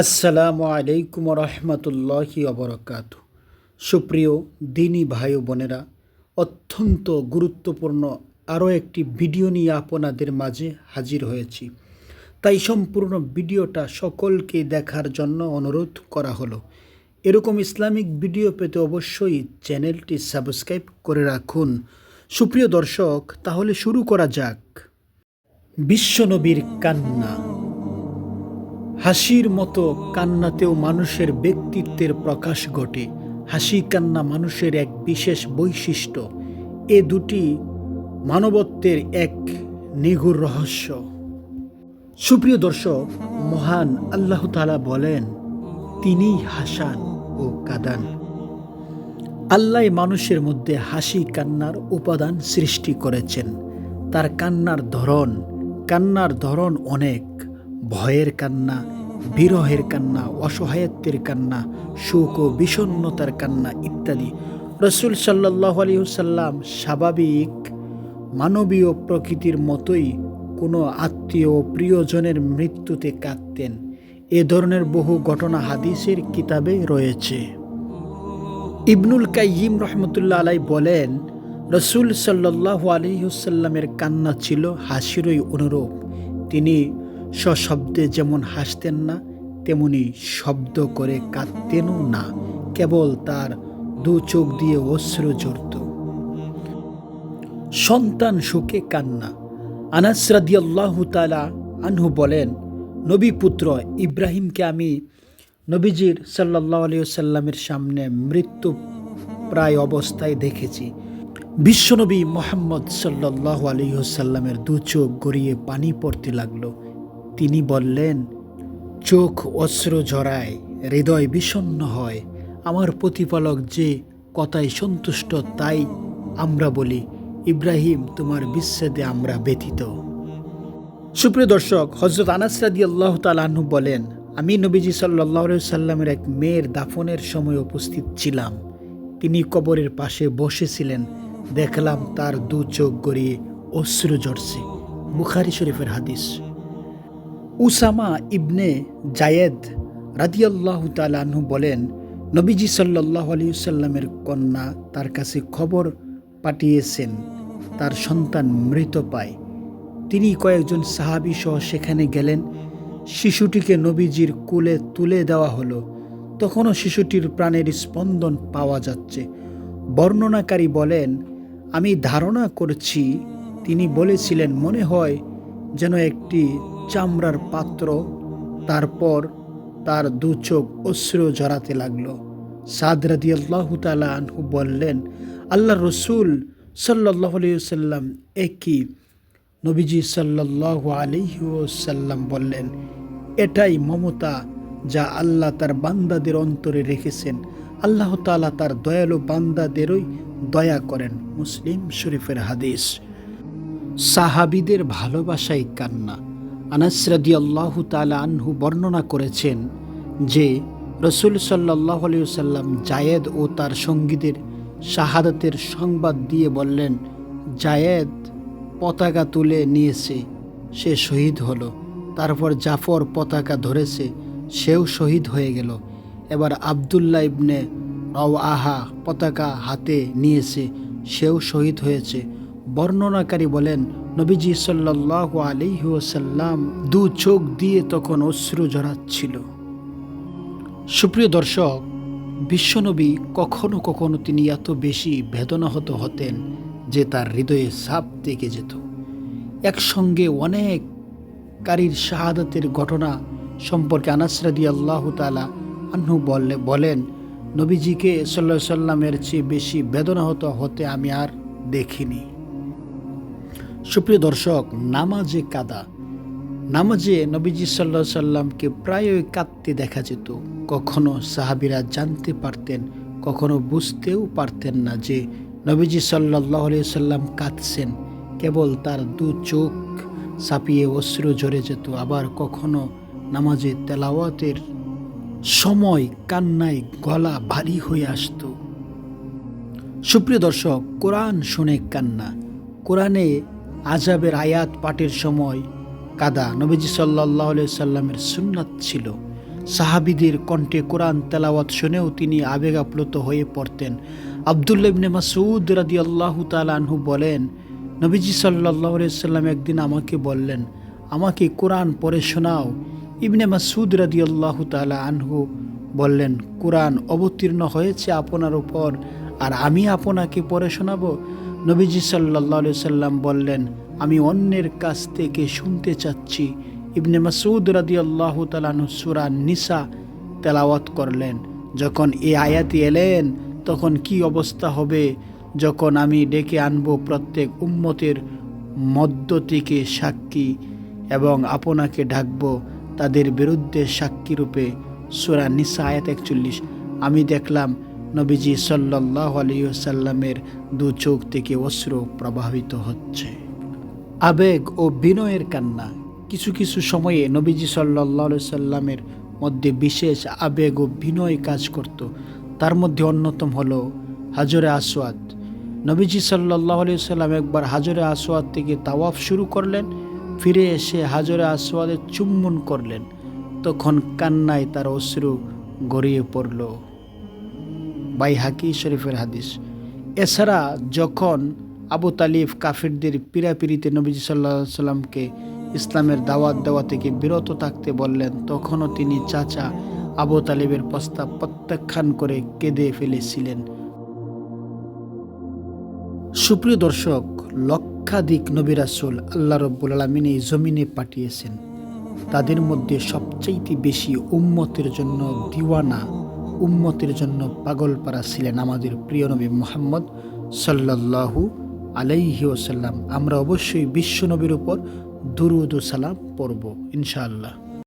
আসসালামু আলাইকুম রহমতুল্লাহি অবরকাত সুপ্রিয় দিনী ভাই বোনেরা, অত্যন্ত গুরুত্বপূর্ণ আরও একটি ভিডিও নিয়ে আপনাদের মাঝে হাজির হয়েছি। তাই সম্পূর্ণ ভিডিওটা সকলকে দেখার জন্য অনুরোধ করা হলো। এরকম ইসলামিক ভিডিও পেতে অবশ্যই চ্যানেলটি সাবস্ক্রাইব করে রাখুন। সুপ্রিয় দর্শক, তাহলে শুরু করা যাক। বিশ্বনবীর কান্না। হাসির মতো কান্নাতেও মানুষের ব্যক্তিত্বের প্রকাশ ঘটে। হাসি কান্না মানুষের এক বিশেষ বৈশিষ্ট্য। এ দুটি মানবত্বের এক নিগুর রহস্য। সুপ্রিয় দর্শক, মহান আল্লাহ তাআলা বলেন তিনি হাসান ও কাদান। আল্লাহ মানুষের মধ্যে হাসি কান্নার উপাদান সৃষ্টি করেছেন। তার কান্নার ধরন কান্নার ধরন অনেক। ভয়ের কান্না, বিরহের কান্না, অসহায়ত্বের কান্না, সুখ ও বিষণ্নতার কান্না ইত্যাদি। রসুল সাল্লাহ আলিয়াল্লাম স্বাভাবিক মানবীয় প্রকৃতির মতোই কোনো আত্মীয় ও প্রিয়জনের মৃত্যুতে কাঁদতেন। এ ধরনের বহু ঘটনা হাদিসের কিতাবে রয়েছে। ইবনুল কাইয়িম রহমতুল্লাহ আলাই বলেন, রসুল সাল্লাহ আলিহুসাল্লামের কান্না ছিল হাসিরই অনুরূপ। তিনি সশব্দে যেমন হাসতেন না, তেমনি শব্দ করে কাঁদতেনও না, কেবল তার দু চোখ দিয়ে অশ্রু জড়ত সন্তান সুখে কান্না। আনাস রাদিয়াল্লাহু তাআলা আনহু বলেন, নবী পুত্র, ইব্রাহিমকে আমি নবীজির সাল্লাহ আলিয়াল্লামের সামনে মৃত্যু প্রায় অবস্থায় দেখেছি। বিশ্বনবী মোহাম্মদ সাল্লাহ আলিহসাল্লামের দু চোখ গড়িয়ে পানি পড়তে লাগল। তিনি বললেন, চোখ অস্ত্র ঝরায়, হৃদয় বিষণ্ণ হয়। আমার প্রতিপালক যে কথায় সন্তুষ্ট, তাই আমরা বলি, ইব্রাহিম তোমার বিচ্ছেদে আমরা ব্যথিত। সুপ্রিয় দর্শক হজরত আনাস রাদি আল্লাহ তালাহু বলেন, আমি নবীজি সাল্লাহ সাল্লামের এক মেয়ের দাফনের সময় উপস্থিত ছিলাম। তিনি কবরের পাশে বসেছিলেন। দেখলাম তার দু চোখ গড়িয়ে অশ্রু ঝরছে। বুখারি শরীফের হাদিস। উসামা ইবনে জায়েদ রাদিয়াল্লাহ তালাহু বলেন, নবীজি সাল্লাহ আলিয়াল্লামের কন্যা তার কাছে খবর পাঠিয়েছেন, তার সন্তান মৃত পায়। তিনি কয়েকজন সাহাবি সহ সেখানে গেলেন। শিশুটিকে নবীজির কুলে তুলে দেওয়া হলো। তখনও শিশুটির প্রাণের স্পন্দন পাওয়া যাচ্ছে। বর্ণনাকারী বলেন, আমি ধারণা করছি, তিনি বলেছিলেন মনে হয় যেন একটি চামড়ার পাত্র, তারপর তার দু চোখ অশ্রু জড়াতে লাগল। সাদ রাদি আল্লাহ আনহু বললেন আল্লাহ রসুল সাল্লাহ সাল্লাম একই নবীজি সাল্লাহ আলিহাল্লাম বললেন, এটাই মমতা যা আল্লাহ তার বান্দাদের অন্তরে রেখেছেন। আল্লাহ তালা তার দয়ালু বান্দাদেরই দয়া করেন। মুসলিম শরীফের হাদিস। সাহাবিদের ভালোবাসাই কান্না। আনাসরাদি আল্লাহ তালা আনহু বর্ণনা করেছেন যে, রসুল সাল্লাহ সাল্লাম জায়েদ ও তার সঙ্গীদের শাহাদাতের সংবাদ দিয়ে বললেন, জায়েদ পতাকা তুলে নিয়েছে, সে শহীদ হলো। তারপর জাফর পতাকা ধরেছে, সেও শহীদ হয়ে গেল। এবার আবদুল্লাহ ইবনে আহা পতাকা হাতে নিয়েছে, সেও শহীদ হয়েছে। বর্ণনাকারী বলেন নবীজি সাল্লাহ আলিহাসাল্লাম দু চোখ দিয়ে তখন অশ্রু জড়াচ্ছিল সুপ্রিয় দর্শক, বিশ্বনবী কখনো কখনো তিনি এত বেশি বেদনাহত হতেন যে তার হৃদয়ে সাপ থেকে যেত। একসঙ্গে অনেক কারীর শাহাদাতের ঘটনা সম্পর্কে আনাসরাদি আল্লাহ তালা আহ্নু বললে বলেন, নবীজিকে সাল্লা সাল্লামের চেয়ে বেশি বেদনাহত হতে আমি আর দেখিনি। সুপ্রিয় দর্শক, নামাজে কাদা। নামাজে নবীজি সাল্লা সাল্লামকে প্রায়ই কাঁদতে দেখা যেত। কখনো সাহাবিরা জানতে পারতেন, কখনো বুঝতেও পারতেন না যে নবীজি সাল্লাহ সাল্লাম কাঁদছেন। কেবল তার দু চোখ ছাপিয়ে অশ্রু ঝরে যেত। আবার কখনো নামাজে তেলাওয়াতের সময় কান্নায় গলা ভারী হয়ে আসত। সুপ্রিয় দর্শক, কোরআন শুনে কান্না। কোরআনে আজাবের আয়াত পাঠের সময় কাদা নবীজি সাল্লাহ সাল্লামের সুন্নাত ছিল। সাহাবিদের কণ্ঠে কোরআন তেলাওয়াত শুনেও তিনি আবেগ আপ্লুত হয়ে পড়তেন। আবদুল্লা ইবনে মাসুদ রাদি আল্লাহ আনহু বলেন, নবীজি সাল্লাহ সাল্লাম একদিন আমাকে বললেন, আমাকে কোরআন পড়ে শোনাও। ইবনে মাসুদ রাদি আল্লাহ তালা আনহু বললেন, কোরআন অবতীর্ণ হয়েছে আপনার উপর, আর আমি আপনাকে পড়ে শোনাবো। নবীজি সাল্লা সাল্লাম বললেন, আমি অন্যের কাছ থেকে শুনতে চাচ্ছি। ইবনে মাসুদ রাদি আল্লাহ তালানু সুরা নিসা তেলাওয়াত করলেন। যখন এই আয়াতি এলেন, তখন কি অবস্থা হবে? যখন আমি ডেকে আনব প্রত্যেক উম্মতের মধ্য থেকে সাক্ষী এবং আপনাকে ডাকব তাদের বিরুদ্ধে সাক্ষী রূপে। সুরা নিসা আয়াত একচল্লিশ। আমি দেখলাম নবীজি সাল্লাহ আলিয়াল্লামের দু চোখ থেকে অশ্র প্রভাবিত হচ্ছে। আবেগ ও বিনয়ের কান্না কিছু কিছু সময়ে নবীজি সাল্লাহ সাল্লামের মধ্যে বিশেষ আবেগ ও বিনয় কাজ করত। তার মধ্যে অন্যতম হল হাজরে আসওয়াদ। নবীজি সাল্লাহ সাল্লাম একবার হাজরে আসওয়াদ থেকে তাওয়াফ শুরু করলেন, ফিরে এসে হাজরে আসওয়াদে চুম্বন করলেন। তখন কান্নায় তার অশ্রু গড়িয়ে পড়ল। বাই হাকি শরীফের হাদিস। এছাড়া যখন আবু তালিফ কাফিরদের পিরাপিরিতে নবীজি সাল্লাহ সাল্লামকে ইসলামের দাওয়াত দেওয়া থেকে বিরত থাকতে বললেন, তখনও তিনি চাচা আবু তালিবের প্রস্তাব প্রত্যাখ্যান করে কেঁদে ফেলেছিলেন। সুপ্রিয় দর্শক, লক্ষাধিক নবী রাসুল আল্লাহ রব্বুল আলমিন এই জমিনে পাঠিয়েছেন। তাদের মধ্যে সবচাইতে বেশি উম্মতের জন্য দিওয়ানা উম্মতের জন্য পাগলপাড়া ছিলেন আমাদের প্রিয় নবী মোহাম্মদ সাল্লাল্লাহু আলাইহি ওসাল্লাম আমরা অবশ্যই বিশ্ব নবীর উপর দুরুদ সালাম পড়ব, ইনশাআল্লাহ।